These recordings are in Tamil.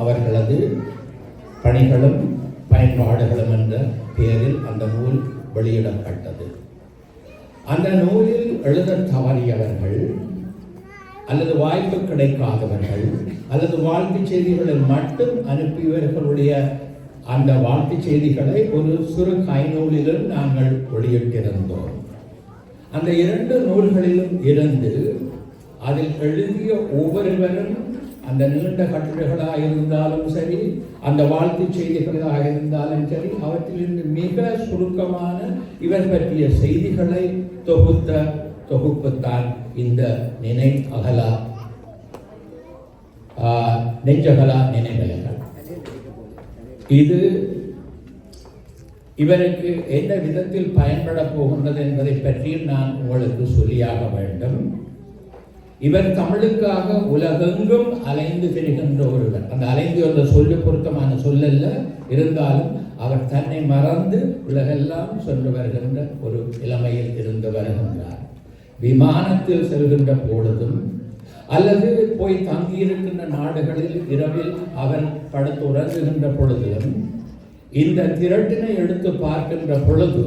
அவர்களது பணிகளும் பயன்பாடுகளும் என்ற பெயரில் அந்த நூல் வெளியிடப்பட்டது. அந்த நூலில் எழுத தவறியவர்கள் அல்லது வாய்ப்பு கிடைக்காதவர்கள் அல்லது வாழ்த்துச் செய்திகளை மட்டும் அனுப்பியவர்களுடைய அந்த வாழ்த்துச் செய்திகளை ஒரு சிறு கைநூலிலும் நாங்கள் வெளியிட்டிருந்தோம். அந்த இரண்டு நூல்களிலும் இருந்து அதில் எழுதிய ஒவ்வொருவரும் அந்த நீண்ட கட்டுரைகளாக இருந்தாலும் சரி அந்த வாழ்த்து செய்திகளாக இருந்தாலும் சரி அவற்றிலிருந்து மிக சுருக்கமான இவர் பற்றிய செய்திகளை தொகுத்த தொகுப்புத்தான் இந்த நினை அகலா. ஆஹ், நெஞ்சகலா நினைவலைகள். இது இவருக்கு எந்த விதத்தில் பயன்பட போகின்றது என்பதை பற்றியும் நான் உங்களுக்கு சொல்லியாக வேண்டும். இவர் தமிழுக்காக உலகெங்கும் அலைந்து திரிகின்ற ஒருவர். அந்த அலைந்து வந்த சொல்லு பொருத்தமான சொல்லல்ல இருந்தாலும் அவர் தன்னை மறந்து உலகெல்லாம் சென்று வருகின்ற ஒரு இளமையில் இருந்து வருகின்றார். விமானத்தில் செல்கின்ற பொழுதும் அல்லது போய் தங்கியிருக்கின்ற நாடுகளில் இரவில் அவர் படுத்து உறங்குகின்ற பொழுதிலும் இந்த திரட்டினை எடுத்து பார்க்கின்ற பொழுது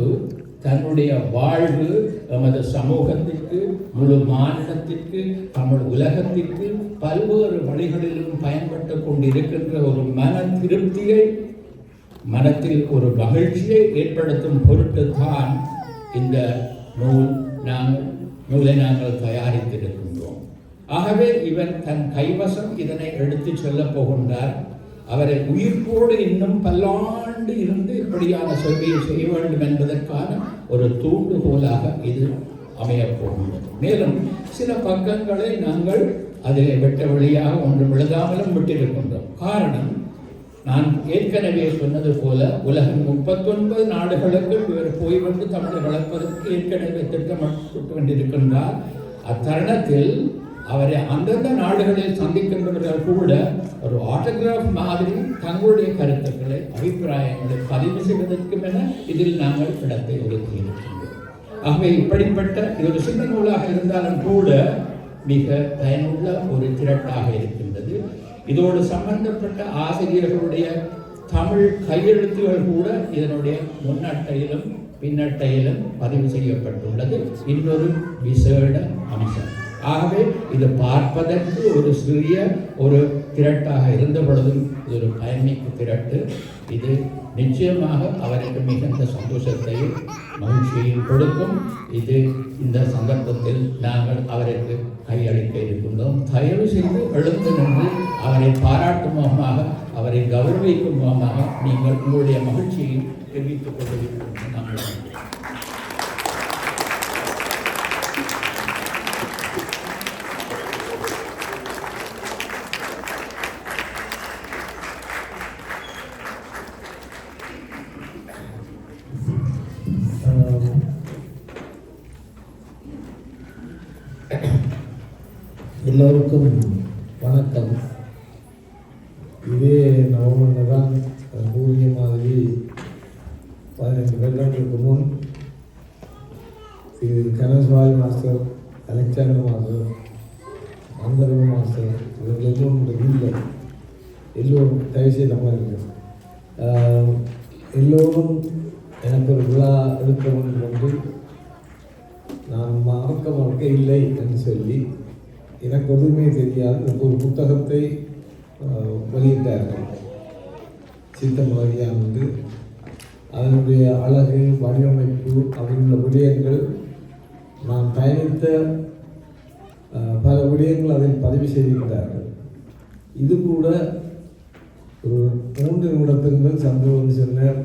தன்னுடைய வாழ்வு நமது சமூகத்திற்கு முழு மாநிலத்திற்கு தமிழ் உலகத்திற்கு பல்வேறு வழிகளிலும் பயன்பட்டு கொண்டிருக்கின்ற ஒரு மன திருப்தியை மனத்தில் ஒரு மகிழ்ச்சியை ஏற்படுத்தும் பொருட்டு தான் இந்த நூல் நாங்கள் நூலை நாங்கள் தயாரித்திருக்கின்றோம். ஆகவே இவர் தன் கைவசம் இதனை எடுத்துச் செல்லப் போகின்றார். அவரை உயிர்ப்போடு இன்னும் பல்லாண்டு இருந்து இப்படியான சொல்வியை செய்ய வேண்டும் என்பதற்கான ஒரு தூண்டுகோலாக இது அமையப்போகின்றது மேலும் சில பக்கங்களை நாங்கள் அதில் வெட்ட வழியாக ஒன்றும் எழுதாமலும் விட்டிருக்கின்றோம். காரணம் நான் ஏற்கனவே சொன்னது போல உலகம் முப்பத்தொன்பது நாடுகளுக்கு இவர் போய் வந்து தமிழை வளர்ப்பதற்கு ஏற்கனவே திட்டமிட்டு கொண்டிருக்கின்றார். அத்தருணத்தில் அவரை அந்தந்த நாடுகளில் சந்திக்கின்றவர்கள் கூட ஒரு ஆட்டோகிராஃப் மாதிரி தங்களுடைய கருத்துக்களை அபிப்பிராயங்களை பதிவு செய்வதற்கும் என இதில் நாங்கள் இடத்தை ஒதுக்கி இருக்கின்றோம். ஆகவே இப்படிப்பட்ட இது ஒரு சின்ன நூலாக இருந்தாலும் கூட மிக பயனுள்ள ஒரு திரட்டாக இருக்கின்றது. இதோடு சம்பந்தப்பட்ட ஆசிரியர்களுடைய தமிழ் கையெழுத்துகள் கூட இதனுடைய முன்னட்டையிலும் பின்னட்டையிலும் பதிவு செய்யப்பட்டுள்ளது. இன்னொரு விசேட அம்சம். ஆகவே இது பார்ப்பதற்கு ஒரு சிறிய ஒரு திரட்டாக இருந்த பொழுதும் இது ஒரு பயணிக்கு திரட்டு. இது நிச்சயமாக அவருக்கு மிகுந்த சந்தோஷத்தையும் மகிழ்ச்சியையும் கொடுக்கும். இது இந்த சந்தர்ப்பத்தில் நாங்கள் அவருக்கு கையளிக்க இருக்கின்றோம். தயவு செய்து எழுந்து நின்று அவரை பாராட்டும் முகமாக அவரை கௌரவிக்கும் முகமாக நீங்கள் உங்களுடைய மகிழ்ச்சியை தெரிவித்துக் கொள்வதற்கு எல்லோருக்கும் வணக்கம். இதே நவம்பரில் தான் கூறிய மாதிரி பதினைந்து வருடங்களுக்கு முன் இது கனஸ்வாமி மாஸ்டர் அலெக்சாண்டர் மாஸ்டர் மந்தரவ மாஸ்டர் இவர்கள் எல்லோரும் இல்லை. எல்லோரும் தயவுசெய்து நம்ம இருக்கு எல்லோரும் எனக்கு ஒரு விழா இருக்க வேண்டும் என்று நான் மறக்க மறக்க இல்லை என்று சொல்லி எனக்கு எதுவுமே தெரியாது. ஒரு புத்தகத்தை வெளியிட்டார்கள். சித்தமலையான் வந்து அதனுடைய அழகு வடிவமைப்பு அப்படின்ற உள்ள விடயங்கள் நான் பயணித்த பல விடயங்கள் அதில் பதிவு செய்திருக்கிறார்கள் இது கூட ஒரு மூன்று நிமிடத்திற்கு சந்தோஷம் சொன்னார்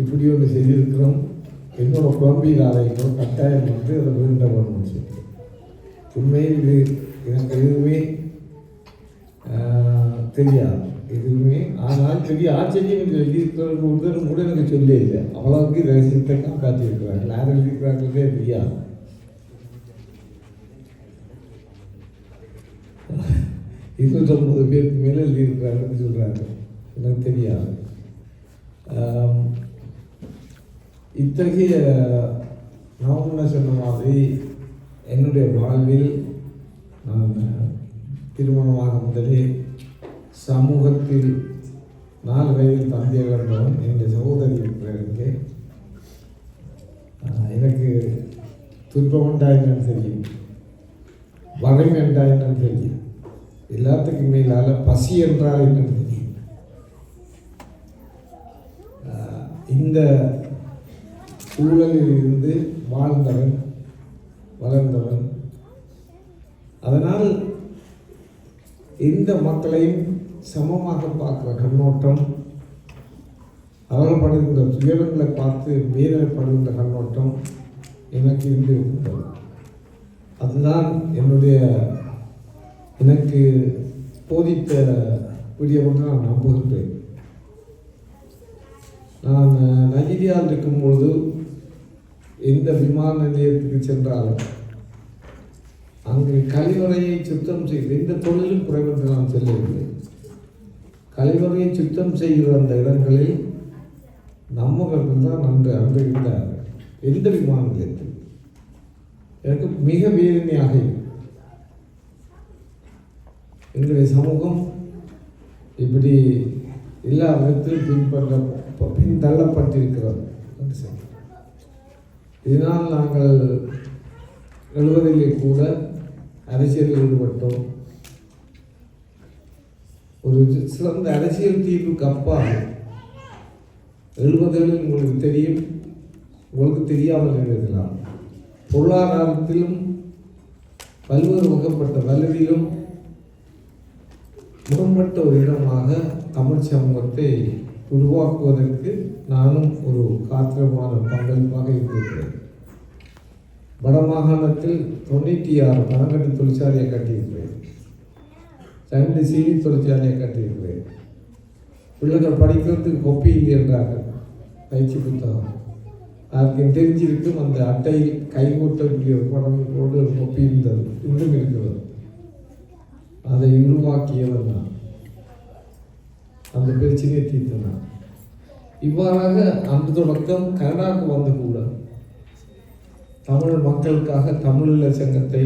இப்படி ஒன்று செய்திருக்கிறோம். என்னோட குழம்பி அலைக்கிறோம் கட்டாயம் வந்து அதை வேண்ட வரணும்னு சொல்லி உண்மையில் இது எனக்கு எதுவுமே தெரியாது எதுவுமே ஆனால் பெரிய ஆச்சரியம் என்று எழுதியிருக்கிறவங்க ஒருத்தரும் கூட எனக்கு சொல்லே இல்லை அவ்வளவுக்கு ரகசியத்தை காட்டியிருக்கிறார்கள் யார் எழுதியிருக்கிறார்களே தெரியாது இருநூற்றம்பது பேருக்கு மேலே எழுதியிருக்கிறாங்கன்னு சொல்கிறாங்க எனக்கு தெரியாது இத்தகைய நான் முன்ன சொன்ன மாதிரி என்னுடைய வாழ்வில் நான் திருமணமாக முதலே சமூகத்தில் நாலு வயதில் தந்தை இழந்தவன் என்னுடைய சகோதரி இருக்கிற எனக்கு துன்பம் உண்டா என்னன்னு தெரியும். வகை என்றா என்னன்னு தெரியும். எல்லாத்துக்கும் மேலால் பசி என்றால் என்னன்னு தெரியும். இந்த சூழலில் இருந்து வாழ்ந்தவன் வளர்ந்தவன். அதனால் எந்த மக்களையும் சமமாக பார்க்குற கண்ணோட்டம் அவர்கள் படுகின்ற துயரங்களை பார்த்து வீரப்படுகின்ற கண்ணோட்டம் எனக்கு இருந்து இருக்கின்றது. அதுதான் என்னுடைய எனக்கு போதித்த புதிய ஒன்று நான் நம்புகின்றேன். நான் நைஜீரியாவில் இருக்கும்பொழுது எந்த விமான நிலையத்துக்கு சென்றாலும் அங்கு கழிவறையை சுத்தம் செய்து எந்த தொழிலும் குறைவென்று நான் செல்லவில்லை. கழிவறையை சுத்தம் செய்கிற அந்த இடங்களில் நம்மவர்கள் தான் அன்று அன்று இருந்தார்கள் எந்த விமான நிலையத்தில்? எனக்கு மிக வேதனையாக எங்களுடைய சமூகம் இப்படி எல்லா விதத்திலும் பின்பற்ற பின்தள்ளப்பட்டிருக்கிறது என்று இதனால் நாங்கள் எழுவதிலே கூட அரசியலில் ஈடுபட்டோம். ஒரு சிறந்த அரசியல் தீர்வுக்கு அப்பால் எழுபதுகளில் உங்களுக்கு தெரியும் உங்களுக்கு தெரியாமல் இருக்கலாம். பொருளாதாரத்திலும் பல்வேறு வகைப்பட்ட வலுவிலும் முரண்பட்ட ஒரு இடமாக தமிழ் சமூகத்தை உருவாக்குவதற்கு நானும் ஒரு காத்திரமான பங்களிப்பாக இருந்திருக்கிறேன். வடமாகாணத்தில் தொண்ணூற்றி ஆறு மரங்கட்டு தொழிற்சாலையை கட்டியிருக்கிறேன். ரெண்டு சீனி தொழிற்சாலையை கட்டியிருக்கிறேன். பிள்ளைகள் படிக்கிறதுக்கு கொப்பி இல்லை என்றார்கள். பயிற்சி புத்தகம். அதுக்கு தெரிஞ்சிருக்கும் அந்த அட்டையில் கைகூட்டக்கூடிய படம் போட்டு ஒரு கொப்பி இருந்தது. இன்னும் இருக்கிறது. அதை உருவாக்கியவன் நான். அந்த பிரச்சனையை தீர்த்தனான் இவ்வாறாக அன்று தொடக்கம் கனடாவுக்கு வந்து கூட தமிழ் மக்களுக்காக தமிழீழ சங்கத்தை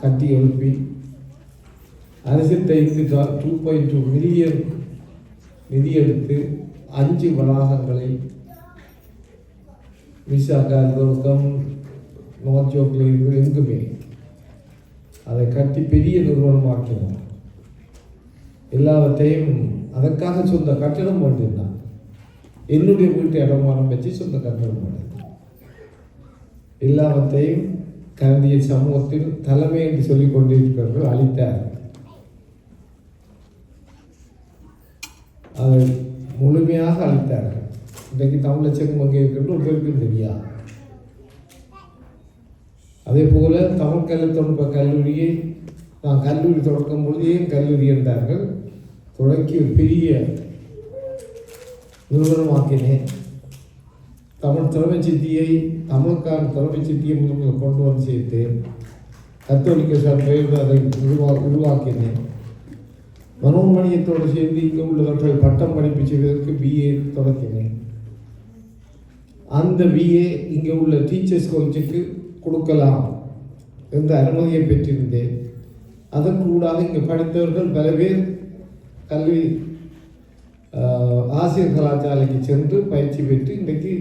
கட்டி எழுப்பி அரசியல் டூ பாயிண்ட் டூ மில்லியன் நிதி எடுத்து அஞ்சு வளாகங்களை விசாகா துவக்கம் நோச்சோக்கில் இருக்கிற எங்குமே அதை கட்டி பெரிய நிறுவனமாக்கினோம் எல்லாவற்றையும் அதற்காக சொந்த கட்டிடம் பண்ணியிருந்தான் என்னுடைய வீட்டு இடமானம் வச்சு சொந்த கட்டிடம் எல்லாவற்றையும் கனடிய சமூகத்தில் தலைமை என்று சொல்லிக் கொண்டிருக்கிறவர்கள் அளித்தார் அதை முழுமையாக அளித்தார்கள் இன்றைக்கு தமிழச்சங்கம் அங்கே இருக்கின்ற ஒருத்தருக்கும் தெரியா? அதே போல தமிழ் கல்வி தொழில்நுட்ப கல்லூரியை நான் கல்லூரி தொடக்கும் பொழுது ஏன் கல்லூரி என்றார்கள். தொடக்கி ஒரு பெரிய நிறுவனமாக்கினேன் தமிழ் திறமை சித்தியை தமிழுக்கான திறமை சித்தியை முதல் கொண்டு வந்து சேர்த்தேன். கத்தோலிக்க சபையில் அதை உருவா உருவாக்கினேன். மனோமணியத்தோடு சேர்ந்து இங்கே உள்ளவர்கள் பட்டம் படிப்பு செய்வதற்கு பிஏ தொடக்கினேன் அந்த பிஏ இங்கே உள்ள டீச்சர்ஸ் காலேஜுக்கு கொடுக்கலாம் என்ற அனுமதியை பெற்றிருந்தேன். அதன் கூடாக இங்கே படித்தவர்கள் பல பேர் கல்வி ஆசிரியர் கலாச்சாலைக்கு சென்று பயிற்சி பெற்று இன்றைக்கு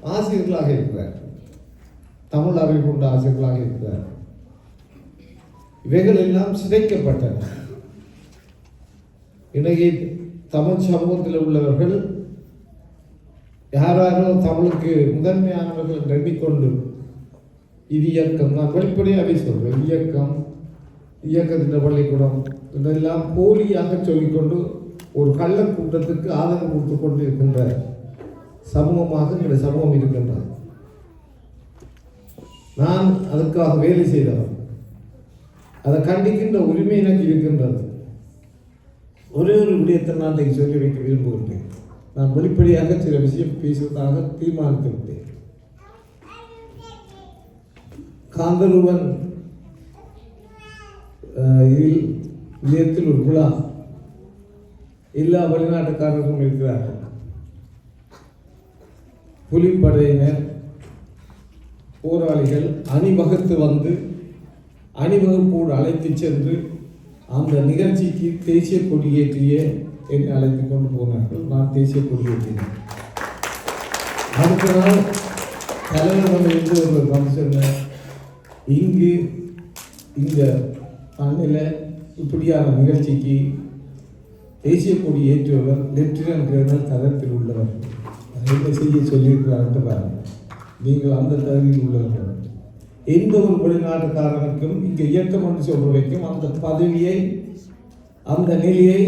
ஆசிரியர்களாக இருக்கிறார். தமிழ் அறிவு கொண்ட ஆசிரியர்களாக இருக்கிறார். இவைகள் எல்லாம் சிதைக்கப்பட்டன. இன்றைக்கு தமிழ் சமூகத்தில் உள்ளவர்கள் யாராரோ தமிழுக்கு முதன்மையானவர்கள் என்று எண்ணிக்கொண்டு இது இயக்கம் நான் வெளிப்படையாகவே சொல்வேன். இயக்கம் இயக்கத்தின் பள்ளிக்கூடம் இதெல்லாம் போலியாக சொல்லிக்கொண்டு ஒரு கள்ள கூட்டத்துக்கு ஆதரவு கொடுத்து கொண்டு இருக்கின்ற சமூகமாக எங்களுடைய சமூகம் இருக்கின்றது. நான் அதற்காக வேலை செய்தவன். அதை கண்டிக்கின்ற உரிமை எனக்கு இருக்கின்றது. ஒரே ஒரு விடயத்தை நான் இன்றைக்கு சொல்லி வைக்க விரும்புகின்றேன். நான் வெளிப்படையாக சில விஷயம் பேசுவதாக தீர்மானித்திருந்தேன் காந்தருவன் இதில் விஜயத்தில் ஒரு விழா எல்லா வெளிநாட்டுக்காரர்களும் இருக்கிறார்கள். புலிப்படையினர் போராளிகள் அணிவகுத்து வந்து அணிவகுப்போடு அழைத்து சென்று அந்த நிகழ்ச்சிக்கு தேசிய கொடியேற்றிய என்னை அழைத்து கொண்டு போனார்கள். நான் தேசிய கொடியேற்றினேன். அடுத்த நாள் தலைவர்களிலிருந்து ஒரு ஃபங்க்ஷன் இங்கு இந்த மண்ணில் இப்படியான நிகழ்ச்சிக்கு தேசிய கொடி ஏற்றுபவர் லெப்டினன்ட் கர்னல் தரத்தில் உள்ளவர். அதை என்ன செய்ய சொல்லியிருக்கிறார்ட்டு பாருங்கள். நீங்கள் அந்த தகுதியில் உள்ளவர்கள். எந்த ஒரு வெளிநாட்டுக்காரனுக்கும் இங்கே இயக்கம் என்று சொல்ற வரைக்கும் அந்த பதவியை அந்த நிலையை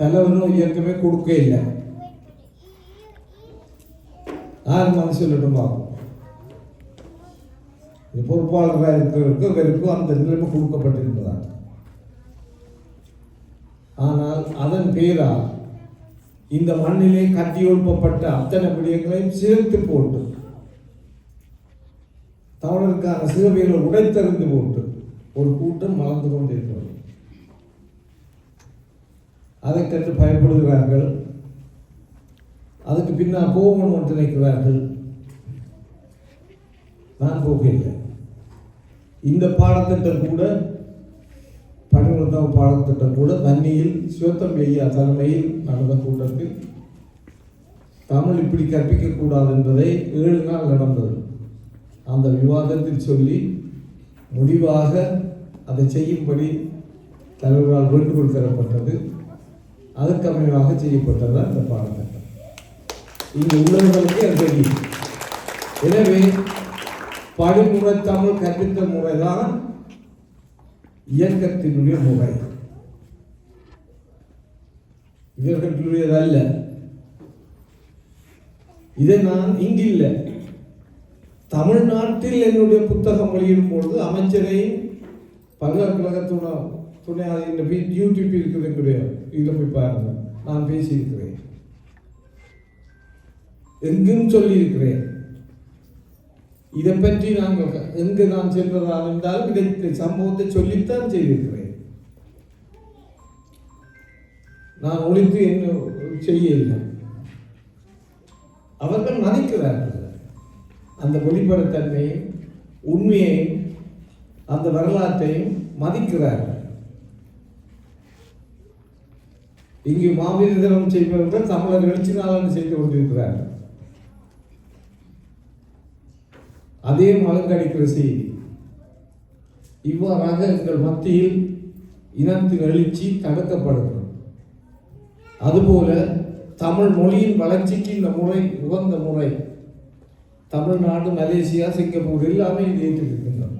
தலைவரும் இயக்கமே கொடுக்க இல்லை. யார் மனசு சொல்லட்டும்? பொறுப்பாளராக இருக்கிறவருக்கு இவருக்கும் அந்த நிலைமை கொடுக்கப்பட்டிருந்ததா ஆனால் அதன் பேரால் இந்த மண்ணிலே கட்டி ஒழுப்பப்பட்ட அத்தனை விடயங்களையும் சேர்த்து போட்டு தமிழருக்கான சிறுவைகளை உடைத்தறிந்து போட்டு ஒரு கூட்டம் வளர்ந்து கொண்டிருக்கிறது. அதை கற்று பயப்படுகிறார்கள் அதுக்கு பின்னால் போகணும் என்று நினைக்கிறார்கள். நான் போகவில்லை. இந்த பாடத்திட்டம் கூட பன்னிரெண்டாம் பாடத்திட்டம் கூட தண்ணியில் சிவத்தம்பி ஐயா தலைமையில் நடந்த கூட்டத்தில் தமிழ் இப்படி கற்பிக்கக்கூடாது என்பதை ஏழு நாள் நடந்தது. அந்த விவாதத்தில் சொல்லி முடிவாக அதை செய்யும்படி தலைவரால் வேண்டுகோள் தரப்பட்டது. அதற்கு அமைவாக செய்யப்பட்டது அந்த பாடத்திட்டம் இங்கு உள்ளவர்களுக்கு அது தெரியும். எனவே படிமுறை தமிழ் கற்பித்த முறைதான் இயக்கத்தினுடைய முறை இவர்களுடையதல்ல. இதை நான் இங்கில்லை. தமிழ்நாட்டில் என்னுடைய புத்தகம் வெளியிடும் பொழுது அமைச்சரையும் பல்கலைக்கழக துணை இந்த யூடியூப் இருக்குது என்னுடைய இதில் போய் பாருங்க. நான் பேசியிருக்கிறேன். எங்கும் சொல்லியிருக்கிறேன். இதை பற்றி நாங்கள் எங்கு நான் செல்வதாக இருந்தாலும் இதை சம்பவத்தை சொல்லித்தான் செய்திருக்கிறேன். நான் ஒழித்து என்ன செய்யவில்லை அவர்கள் மதிக்கிறார்கள். அந்த வெளிப்படைத்தன்மையும் உண்மையையும் அந்த வரலாற்றையும் மதிக்கிறார்கள். இங்கு மாவீர தினம் செய்பவர்கள் தமிழர் எழுச்சி நாளன்று செய்து கொண்டிருக்கிறார்கள். அதே மலங்கடிக்கிற செய்தி. இவ்வாறாக எங்கள் மத்தியில் இனத்தின் எழுச்சி தடுக்கப்படுகிறது. அதுபோல தமிழ் மொழியின் வளர்ச்சிக்கு இந்த முறை உகந்த முறை தமிழ்நாடு மலேசியா சிங்கப்பூர் எல்லாமே இது ஏற்றிருக்கின்றன.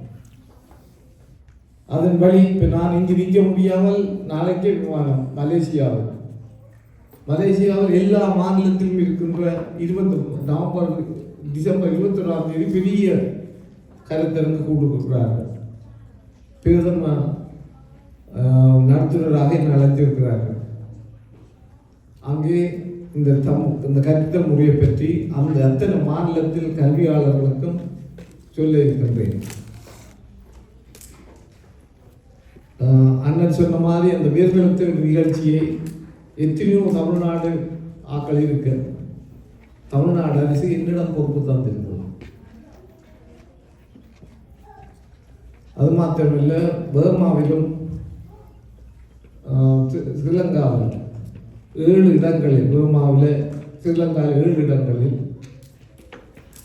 அதன் வழி இப்போ நான் இங்கு நிற்க முடியாமல் நாளைக்கே விமானம் மலேசியாவில். மலேசியாவில் எல்லா மாநிலத்திலும் இருக்கின்ற இருபத்தி நவம்பர் டிசம்பர் இருபத்தி ஒன்றாம் தேதி பெரிய கருத்தரங்கு கூட்டு கொடுக்குறாங்க பிரதம ஆஹ், நடத்துனராக என்னை அழைத்திருக்கிறார்கள். அங்கே இந்த தம் இந்த கற்பித்தல் முறையை பற்றி அந்த அத்தனை மாநிலத்தில் கல்வியாளர்களுக்கும் சொல்ல இருக்கின்றேன். அண்ணன் சொன்ன மாதிரி அந்த வீரர்களுக்கு நிகழ்ச்சியை எத்தனையோ தமிழ்நாடு ஆக்கள் இருக்குது தமிழ்நாடு அரசு என்னிடம் பொறுப்பு தந்திருக்கிறது அது மாத்திரமில்லை பர்மாவிலும் ஆஹ் ஸ்ரீலங்காவில் ஏழு இடங்களில் பர்மாவில் ஸ்ரீலங்கா ஏழு இடங்களில்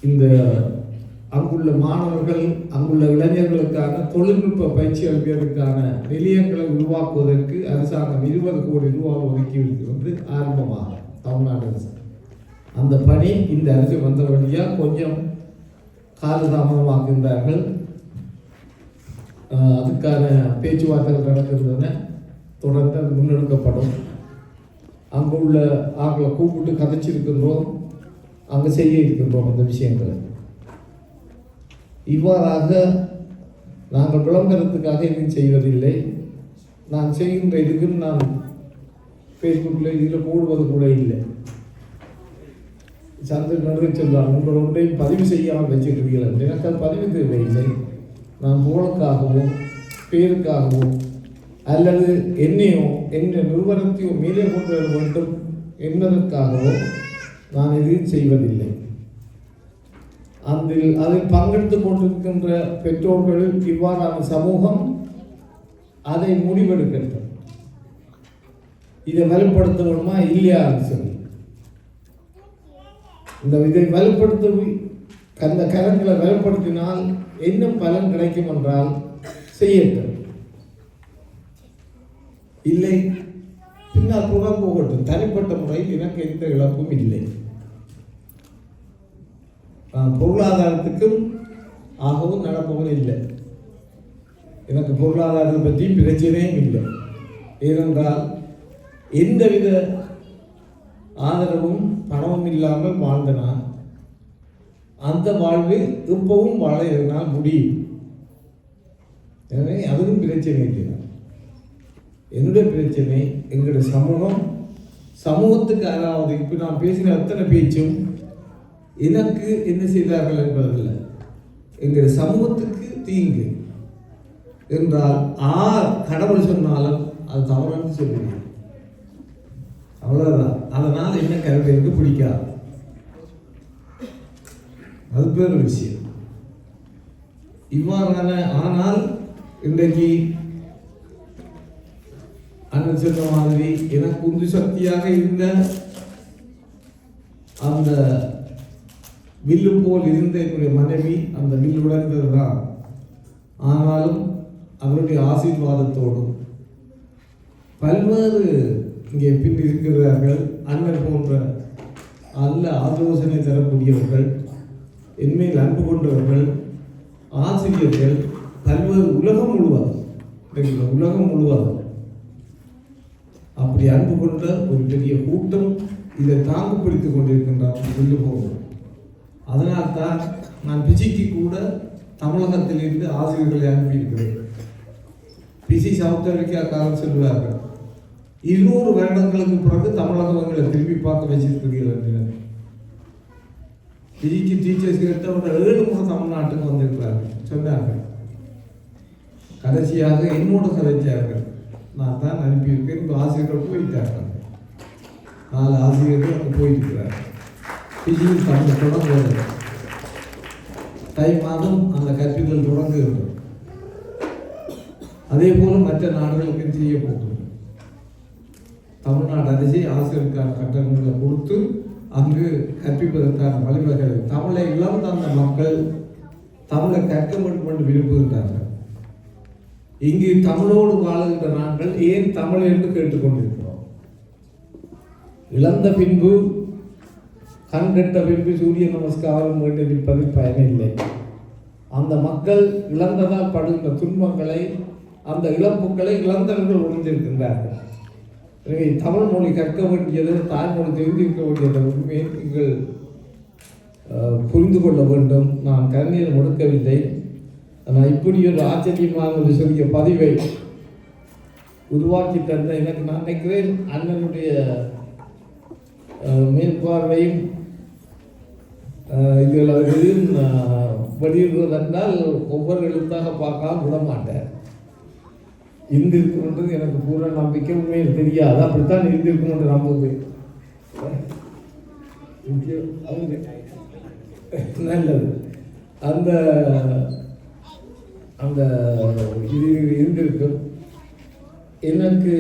இந்த அங்குள்ள மாணவர்கள் அங்குள்ள இளைஞர்களுக்கான தொழில்நுட்ப பயிற்சி அளிப்பதற்கான நிலையங்களை உருவாக்குவதற்கு அரசாங்கம் இருபது கோடி ரூபாய் ஒதுக்கி வந்து ஆரம்பமாக தமிழ்நாடு அரசு. அந்த பணி இந்த அரசு வந்த வழியாக கொஞ்சம் காலதாமதமாக்குகின்றார்கள் அதுக்கான பேச்சுவார்த்தைகள் நடக்கின்றன. தொடர்ந்து முன்னெடுக்கப்படும். அங்கே உள்ள ஆக்களை கூப்பிட்டு கதைச்சிருக்கின்றோம். அங்கே செய்ய இருக்கின்றோம் அந்த விஷயங்களை. இவ்வாறாக நாங்கள் விளம்பரத்துக்காக எதுவும் செய்வதில்லை. நான் செய்கின்ற இதுக்கு நான் ஃபேஸ்புக்கில் இதில் போடுவது கூட இல்லை. சந்திர நடுவே சொல்வார் உங்கள் ஒன்றையும் பதிவு செய்யாமல் வச்சிருக்கிறீர்கள் எனக்கு அது பதிவு தேவையில்லை. நான் புகழுக்காகவோ பேருக்காகவோ அல்லது என்னையோ என்ன நிறுவனத்தையோ மேலே கொண்டு வர வேண்டும் என்பதற்காகவோ நான் எதையும் செய்வதில்லை. அதில் அதில் பங்கெடுத்து கொண்டிருக்கின்ற பெற்றோர்கள் இவ்வாறான சமூகம் அதை முடிவெடுக்கின்றனர். இதை வலுப்படுத்த வேணுமா இல்லையான்னு சொல்லி. இந்த இதை வலுப்படுத்தி அந்த கரங்களை வலுப்படுத்தினால் என்ன பலன் கிடைக்கும் என்றால் செய்யட்டும் இல்லை பின்னால் புற போகட்டும். தனிப்பட்ட முறையில் எனக்கு எந்த இழப்பும் இல்லை. நான் பொருளாதாரத்துக்கும் ஆகவும் நடப்பவன் இல்லை. எனக்கு பொருளாதாரத்தை பற்றி பிரச்சனையும் இல்லை. ஏனென்றால் எந்தவித ஆதரவும் பணமும் இல்லாமல் வாழ்ந்த நான். அந்த வாழ்வு இப்பவும் வாழ என்னால் முடியும். எனவே அதுவும் பிரச்சனை இல்லை. என்னுடைய பிரச்சனை எங்களுடைய சமூகம் சமூகத்துக்கு அதாவது இப்போ நான் பேசின அத்தனை பேச்சும் எனக்கு என்ன செய்தார்கள் என்பதில்லை. எங்களுடைய சமூகத்துக்கு தீங்கு. என்றால் ஆ கடவுள் சொன்னாலும் அது தவறுன்னு சொல்லுவேன். அவ்வளோதான் அதனால் என்ன கருத்து? எனக்கு பிடிக்காது. அது பேர் விஷயம். இவ்வாறான ஆனால் இன்றைக்கு அண்ணன் சொன்ன மாதிரி எனக்கு உந்து சக்தியாக இருந்த அந்த வில்லு போல் இருந்த என்னுடைய மனைவி அந்த வில் உடைந்தது தான் ஆனாலும் அவருடைய ஆசீர்வாதத்தோடும் பல்வேறு இங்கே பின் இருக்கிறார்கள் அண்ணன் போன்ற நல்ல ஆலோசனை தரக்கூடியவர்கள் என்மேல் அன்பு கொண்டவர்கள் ஆசிரியர்கள் பல்வேறு உலகம் முழுவதும் இன்றைக்கு உலகம் முழுவதும். அப்படி அன்பு கொண்ட ஒரு பெரிய கூட்டம் இதை தாங்கு பிடித்துக் கொண்டிருக்கின்றார் சொல்லி போகும் அதனால்தான் நான் பிஜிக்கு கூட தமிழகத்திலிருந்து ஆசிரியர்களை அனுப்பியிருக்கிறேன். பிசி சவுத் ஆப்பிரிக்காக்காரர் செல்வார்கள் இருநூறு வருடங்களுக்கு பிறகு தமிழகம் எங்களை திரும்பி பார்க்க வச்சிருக்கிறீர்கள் என்றார் பிஜிக்கு டீச்சர்ஸ் கிட்ட ஒரு ஏழு முறை தமிழ்நாட்டுக்கு வந்திருக்கிறார்கள். சொன்னார்கள். கடைசியாக என்னோட கதைச்சார்கள். நான் தான் அனுப்பியிருக்கேன். இப்போ ஆசிரியர்கள் போயிட்டார்கள். நாலு ஆசிரியர்கள் அங்கே போயிருக்கிறார். பிஜியில் தமிழ் தொடங்குவது தை மாதம் அந்த கற்பித்தல் தொடங்குகிறது. அதே போல மற்ற நாடுகளுக்கும் செய்ய போகிறது. தமிழ்நாடு அரசு ஆசிரியருக்கான கட்டணங்களை கொடுத்து அங்கு கற்பிப்பதற்கான வழிவகைகள். தமிழை இளம் தந்த மக்கள் தமிழை கற்க வேண்டும் என்று விரும்புகின்றார்கள். இங்கு தமிழோடு வாழுகின்ற நாங்கள் ஏன் தமிழ் என்று கேட்டுக்கொண்டிருக்கிறோம். இழந்த பின்பு கண் கெட்ட பின்பு சூரிய நமஸ்காரம் வேண்டி நிற்பதில் பயனில்லை. அந்த மக்கள் இழந்ததால் படுகின்ற துன்பங்களை அந்த இழப்புகளை இழந்தவர்கள் உணர்ந்திருக்கின்றார்கள். எனவே தமிழ் மொழி கற்க வேண்டியது தாய்மொழி தெரிந்திருக்க வேண்டியது உண்மையை நீங்கள் புரிந்து கொள்ள வேண்டும். நான் கண்ணீர் முடுக்கவில்லை. நான் இப்படி ஒரு ஆச்சரியமான ஒரு சிறிய பதிவை உருவாக்கி தந்த எனக்கு நான் நினைக்கிறேன் அண்ணனுடைய மேற்பார்வையும் இதில் வெளியிடுவதென்றால் ஒவ்வொரு எழுத்தாக பார்க்காம விட மாட்டேன் இருந்திருக்குன்றது எனக்கு பூர்ண நம்பிக்கை உண்மையில் தெரியாது. அப்படித்தான் இருந்திருக்கும் என்று நம்புவேன் நல்லது. அந்த அந்த இது இருந்திருக்கும். எனக்கு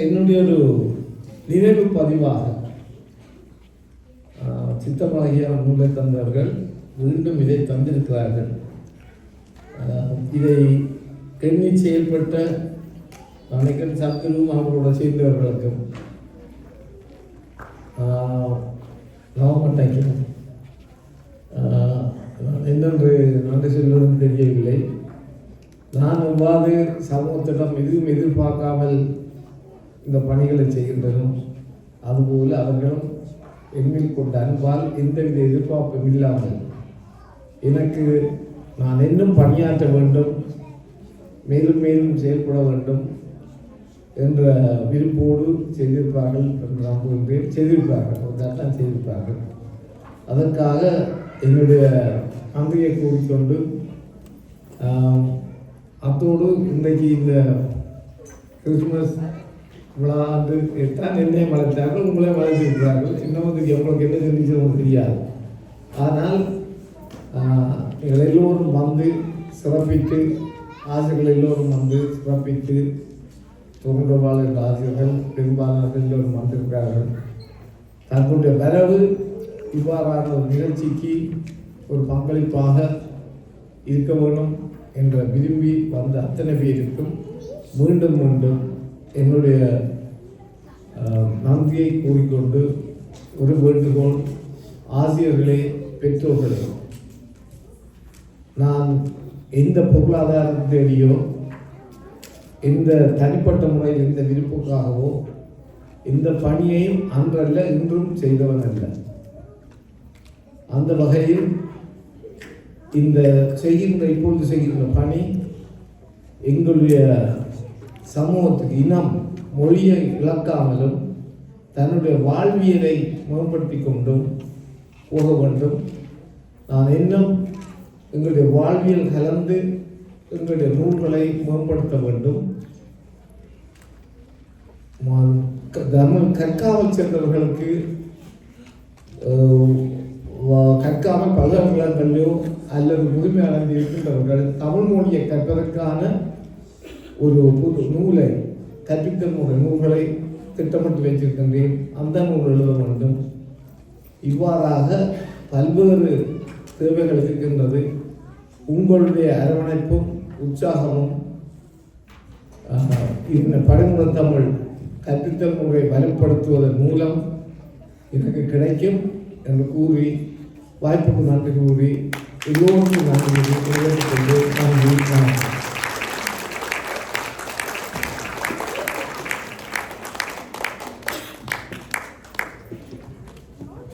என்னுடைய ஒரு நினைவு பதிவாக ஆஹ், நூலை தந்தவர்கள் மீண்டும் இதை தந்திருக்கிறார்கள். இதை எண்ணி செயல்பட்ட நினைக்கிறேன் சத்துருவும் அவர்களோட சேர்ந்தவர்களுக்கும் கவர்மெண்ட் என்னென்று நன்றி சொல்வதும் தெரியவில்லை. நான் எவ்வாறு சமூகத்திடம் எதுவும் எதிர்பார்க்காமல் இந்த பணிகளை செய்கின்றனும் அதுபோல் அவர்களும் எண்ணில் கொண்ட அன்பால் எந்தவித எதிர்பார்ப்பும் இல்லாமல் எனக்கு நான் இன்னும் பணியாற்ற வேண்டும் மேலும் மேலும் செயல்பட வேண்டும் என்ற விருப்போடு செய்திருப்பார்கள் என்று நம்புகின்றேன் செய்திருப்பார்கள். தான் செய்திருப்பார்கள். அதற்காக என்னுடைய நன்றியை கூறிக்கொண்டு அத்தோடு இன்றைக்கு இந்த கிறிஸ்துமஸ் விழா ஆண்டு தான் என்னை வளர்த்தார்கள் உங்களே வளர்த்திருக்கிறார்கள் இன்னமும் தெரியும் உங்களுக்கு என்ன தெரிஞ்சு உங்களுக்கு தெரியாது. ஆனால் எல்லோரும் வந்து சிறப்பித்து ஆசைகள் எல்லோரும் வந்து சிறப்பித்து தொகுந்தவாளர் ஆசிரியர்கள் பெரும்பாலான எல்லோரும் வந்திருக்கிறார்கள். தன்னுடைய வரவு இவ்வாறான ஒரு நிகழ்ச்சிக்கு ஒரு பங்களிப்பாக இருக்க வேண்டும் என்ற விரும்பி வந்த அத்தனை பேருக்கும் மீண்டும் மீண்டும் என்னுடைய நன்றியை கூறிக்கொண்டு ஒரு வேண்டுகோள் ஆசிரியர்களே பெற்றோர்களே நான் எந்த பொருளாதார தேடியோ எந்த தனிப்பட்ட முறையில் எந்த விருப்புக்காகவோ இந்த பணியையும் அன்றல்ல இன்றும் செய்தவன் அல்ல. அந்த வகையில் இந்த செய்கின்ற இப்பொழுது செய்கின்ற பணி எங்களுடைய சமூகத்துக்கு இனம் மொழியை இழக்காமலும் தன்னுடைய வாழ்வியலை மேம்படுத்தி கொண்டும் போக வேண்டும். நான் இன்னும் எங்களுடைய வாழ்வியல் கலந்து எங்களுடைய நூல்களை மேம்படுத்த வேண்டும். தமிழ் கற்காமல் சேர்ந்தவர்களுக்கு கற்காமல் பல்கலைக்கழகங்களிலோ அல்லது முதுமை அடைந்து இருக்கின்றவர்கள் தமிழ் மொழியை கற்பதற்கான ஒரு புது நூலை கற்பித்தல் நூல்களை திட்டமிட்டு வைத்திருக்கின்றேன். அந்த நூல் எழுத வேண்டும். இவ்வாறாக பல்வேறு தேவைகள் இருக்கின்றது. உங்களுடைய அரவணைப்பும் உற்சாகமும் இந்த படைமுறை தமிழ் கற்பித்தல் முறை வலுப்படுத்துவதன் மூலம் எனக்கு கிடைக்கும் என்று கூறி வாய்ப்புக்கு நன்றி கூறி எல்லோருக்கும் நன்றி கூறி விடைபெற்றுக் கொண்டு நான்